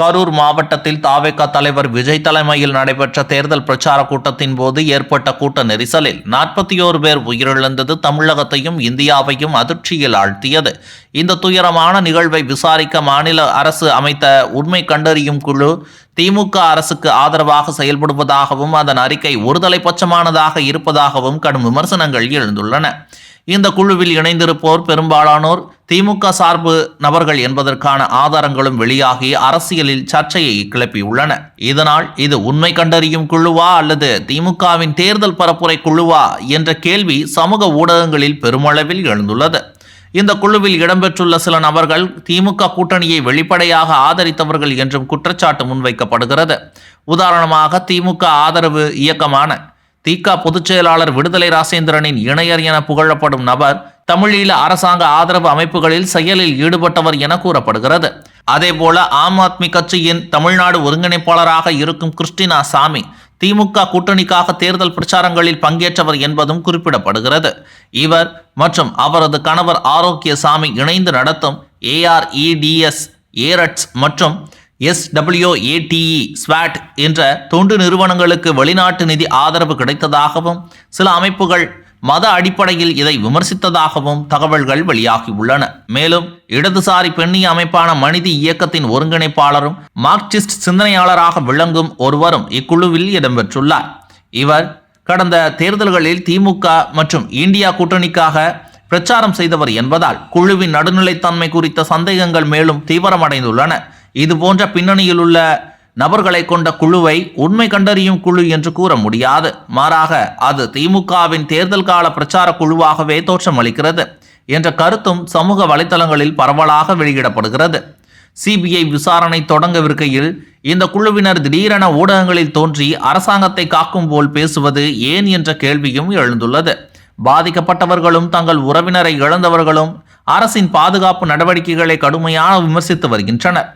கரூர் மாவட்டத்தில் தாவேகா தலைவர் விஜய் தலைமையில் நடைபெற்ற தேர்தல் பிரச்சார கூட்டத்தின் போது ஏற்பட்ட கூட்ட நெரிசலில் நாற்பத்தி ஓரு பேர் உயிரிழந்தது தமிழகத்தையும் இந்தியாவையும் அதிர்ச்சியில் ஆழ்த்தியது. இந்த துயரமான நிகழ்வை விசாரிக்க மாநில அரசு அமைத்த உண்மை கண்டறியும் குழு திமுக அரசுக்கு ஆதரவாக செயல்படுவதாகவும் அதன் அறிக்கை ஒருதலைபட்சமானதாக இருப்பதாகவும் கடும் விமர்சனங்கள் எழுந்துள்ளன. இந்த குழுவில் இணைந்திருப்போர் பெரும்பாலானோர் திமுக சார்பு நபர்கள் என்பதற்கான ஆதாரங்களும் வெளியாகி அரசியலில் சர்ச்சையை கிளப்பியுள்ளன. இதனால் இது உண்மை கண்டறியும் குழுவா அல்லது திமுகவின் தேர்தல் பரப்புரை குழுவா என்ற கேள்வி சமூக ஊடகங்களில் பெருமளவில் எழுந்துள்ளது. இந்த குழுவில் இடம்பெற்றுள்ள சில நபர்கள் திமுக கூட்டணியை வெளிப்படையாக ஆதரித்தவர்கள் என்றும் குற்றச்சாட்டு முன்வைக்கப்படுகிறது. உதாரணமாக திமுக ஆதரவு இயக்கமான திக பொதுச் செயலாளர் விடுதலை ராசேந்திரனின் இணையர் என புகழப்படும் நபர் தமிழீழ அரசாங்க ஆதரவு அமைப்புகளில் செயலில் ஈடுபட்டவர் என கூறப்படுகிறது. அதேபோல ஆம் ஆத்மி கட்சியின் தமிழ்நாடு ஒருங்கிணைப்பாளராக இருக்கும் கிறிஸ்டினா சாமி திமுக கூட்டணிக்காக தேர்தல் பிரச்சாரங்களில் பங்கேற்றவர் என்பதும் குறிப்பிடப்படுகிறது. இவர் மற்றும் அவரது கணவர் ஆரோக்கிய சாமி இணைந்து நடத்தும் ஏஆர்இடிஎஸ் ஏரட்ஸ் மற்றும் எஸ்டபிள்யூஏடிஇ ஸ்வாட் என்ற தொண்டு நிறுவனங்களுக்கு வெளிநாட்டு நிதி ஆதரவு கிடைத்ததாகவும் சில அமைப்புகள் மத அடிப்படையில் இதை விமர்சித்ததாகவும் தகவல்கள் வெளியாகியுள்ளன மேலும் இடதுசாரி பெண்ணிய அமைப்பான மனித இயக்கத்தின் ஒருங்கிணைப்பாளரும் மார்க்சிஸ்ட் சிந்தனையாளராக விளங்கும் ஒருவரும் இக்குழுவில் இடம்பெற்றுள்ளார். இவர் கடந்த தேர்தல்களில் திமுக மற்றும் இந்தியா கூட்டணிக்காக பிரச்சாரம் செய்தவர் என்பதால் குழுவின் நடுநிலைத்தன்மை குறித்த சந்தேகங்கள் மேலும் தீவிரமடைந்துள்ளன. இது போன்ற பின்னணியில் உள்ள நபர்களை கொண்ட குழுவை உண்மை கண்டறியும் குழு என்று கூற முடியாது. மாறாக அது திமுகவின் தேர்தல் கால பிரச்சார குழுவாகவே தோற்றமளிக்கிறது என்ற கருத்தும் சமூக வலைதளங்களில் பரவலாக வெளியிடப்படுகிறது. சிபிஐ விசாரணை தொடங்கவிருக்கையில் இந்த குழுவினர் திடீரென ஊடகங்களில் தோன்றி அரசாங்கத்தை காக்கும் போல் பேசுவது ஏன் என்ற கேள்வியும் எழுந்துள்ளது. பாதிக்கப்பட்டவர்களும் தங்கள் உறவினரை இழந்தவர்களும் அரசின் பாதுகாப்பு நடவடிக்கைகளை கடுமையாக விமர்சித்து வருகின்றனர்.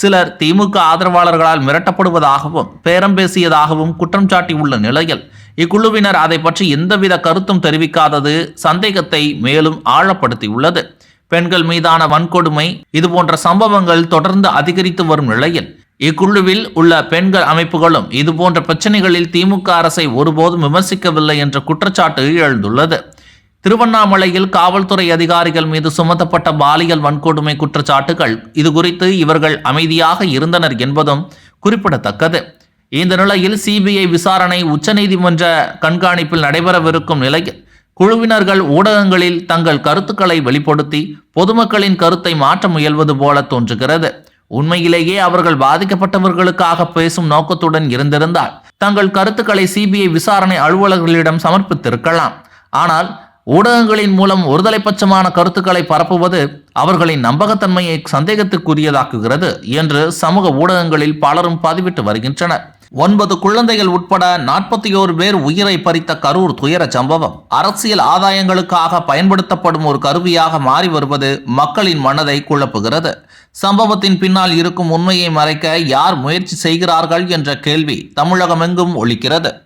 சிலர் திமுக ஆதரவாளர்களால் மிரட்டப்படுவதாகவும் பேரம் பேசியதாகவும் குற்றம் சாட்டியுள்ள நிலையில் இக்குழுவினர் அதை பற்றி எந்தவித கருத்தும் தெரிவிக்காதது சந்தேகத்தை மேலும் ஆழப்படுத்தியுள்ளது. பெண்கள் மீதான வன்கொடுமை இதுபோன்ற சம்பவங்கள் தொடர்ந்து அதிகரித்து வரும் நிலையில் இக்குழுவில் உள்ள பெண்கள் அமைப்புகளும் இதுபோன்ற பிரச்சனைகளில் திமுக அரசை ஒருபோதும் விமர்சிக்கவில்லை என்ற குற்றச்சாட்டு எழுந்துள்ளது. திருவண்ணாமலையில் காவல்துறை அதிகாரிகள் மீது சுமத்தப்பட்ட பாலியல் வன்கொடுமை குற்றச்சாட்டுகள். இது குறித்து இவர்கள் அமைதியாக இருந்தனர் என்பதும் குறிப்பிடத்தக்கது. இந்த நிலையில் சிபிஐ விசாரணை உச்சநீதிமன்ற கண்காணிப்பில் நடைபெறவிருக்கும் நிலையில் குழுவினர்கள் ஊடகங்களில் தங்கள் கருத்துக்களை வெளிப்படுத்தி பொதுமக்களின் கருத்தை மாற்ற முயல்வது போல தோன்றுகிறது. உண்மையிலேயே அவர்கள் பாதிக்கப்பட்டவர்களுக்காக பேசும் நோக்கத்துடன் இருந்திருந்தால் தங்கள் கருத்துக்களை சிபிஐ விசாரணை அலுவலர்களிடம் சமர்ப்பித்திருக்கலாம். ஆனால் ஊடகங்களின் மூலம் ஒருதலைப்பட்சமான கருத்துக்களை பரப்புவது அவர்களின் நம்பகத்தன்மையை சந்தேகத்துக்குரியதாக்குகிறது என்று சமூக ஊடகங்களில் பலரும் பதிவிட்டு வருகின்றனர். ஒன்பது குழந்தைகள் உட்பட நாற்பத்தி ஓரு பேர் உயிரை பறித்த கரூர் துயர சம்பவம். அரசியல் ஆதாயங்களுக்காக பயன்படுத்தப்படும் ஒரு கருவியாக மாறி வருவது மக்களின் மனதை குழப்புகிறது. சம்பவத்தின் பின்னால் இருக்கும் உண்மையை மறைக்க யார் முயற்சி செய்கிறார்கள் என்ற கேள்வி தமிழகமெங்கும் ஒழிக்கிறது